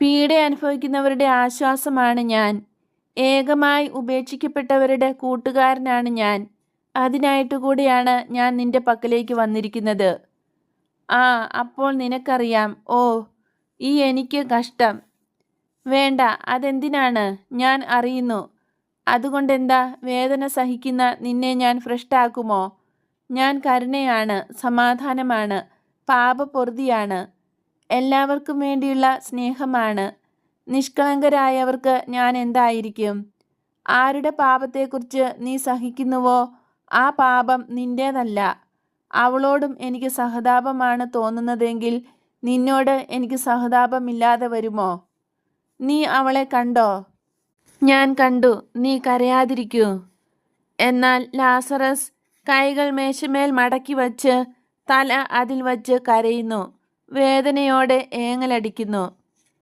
പീഡ അനുഭവിക്കുന്നവരുടെ ആശ്വാസമാണ് ഞാൻ. ഏകമായി ഉപേക്ഷിക്കപ്പെട്ടവരുടെ കൂട്ടുകാരനാണ് ഞാൻ. അതിനായിട്ട് കൂടിയാണ് ഞാൻ നിന്റെ പക്കലേക്ക് വന്നിരിക്കുന്നത്. ആ അപ്പോൾ നിനക്കറിയാം. ഓ ഈ എനിക്ക് കഷ്ടം. വേണ്ട അതെന്തിനാണ്? ഞാൻ അറിയുന്നു. അതുകൊണ്ടെന്താ വേദന സഹിക്കുന്ന നിന്നെ ഞാൻ ഭ്രഷ്ടാക്കുമോ? ഞാൻ കരുണയാണ് സമാധാനമാണ് പാപപൊറുതിയാണ്. എല്ലാവർക്കും വേണ്ടിയുള്ള സ്നേഹമാണ്. നിഷ്കളങ്കരായവർക്ക് ഞാൻ എന്തായിരിക്കും? ആരുടെ പാപത്തെക്കുറിച്ച് നീ സഹിക്കുന്നുവോ? ആ പാപം നിന്റേതല്ല. അവളോടും എനിക്ക് സഹതാപമാണ് തോന്നുന്നതെങ്കിൽ നിന്നോട് എനിക്ക് സഹതാപമില്ലാതെ വരുമോ? നീ അവളെ കണ്ടോ? ഞാൻ കണ്ടു. നീ കരയാതിരിക്കൂ. എന്നാൽ ലാസറസ് കൈകൾ മേശമേൽ മടക്കി വച്ച് തല അതിൽ വച്ച് കരയുന്നു. വേദനയോടെ ഏങ്ങലടിക്കുന്നു.